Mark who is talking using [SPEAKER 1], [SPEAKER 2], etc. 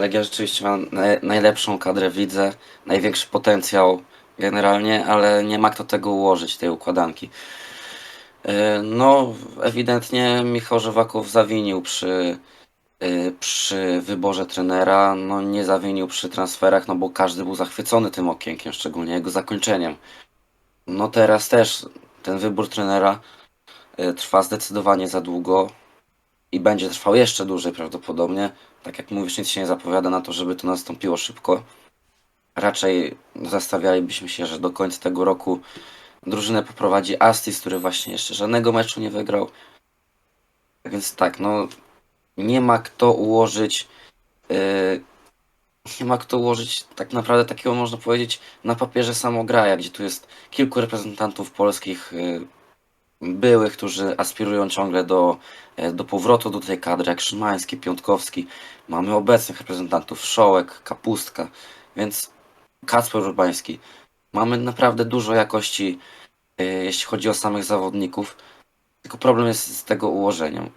[SPEAKER 1] Legia rzeczywiście ma naj, najlepszą kadrę, widzę, największy potencjał generalnie, ale nie ma kto tego ułożyć, tej układanki. E, No, ewidentnie Michał Żywaków zawinił przy, e, przy wyborze trenera, no nie zawinił przy transferach, no bo każdy był zachwycony tym okienkiem, szczególnie jego zakończeniem. No teraz też ten wybór trenera e, trwa zdecydowanie za długo i będzie trwał jeszcze dłużej prawdopodobnie. Tak jak mówisz, nic się nie zapowiada na to, żeby to nastąpiło szybko. Raczej zastawialibyśmy się, że do końca tego roku drużynę poprowadzi Astis, który właśnie jeszcze żadnego meczu nie wygrał. Więc tak, no nie ma kto ułożyć yy, nie ma kto ułożyć tak naprawdę takiego można powiedzieć na papierze samograja, gdzie tu jest kilku reprezentantów polskich yy, byłych, którzy aspirują ciągle do, e, do powrotu do tej kadry, jak Szymański, Piątkowski. Mamy obecnych reprezentantów Szołek, Kapustka, więc Kacper Urbański. Mamy naprawdę dużo jakości, e, jeśli chodzi o samych zawodników. Tylko problem jest z tego ułożeniem.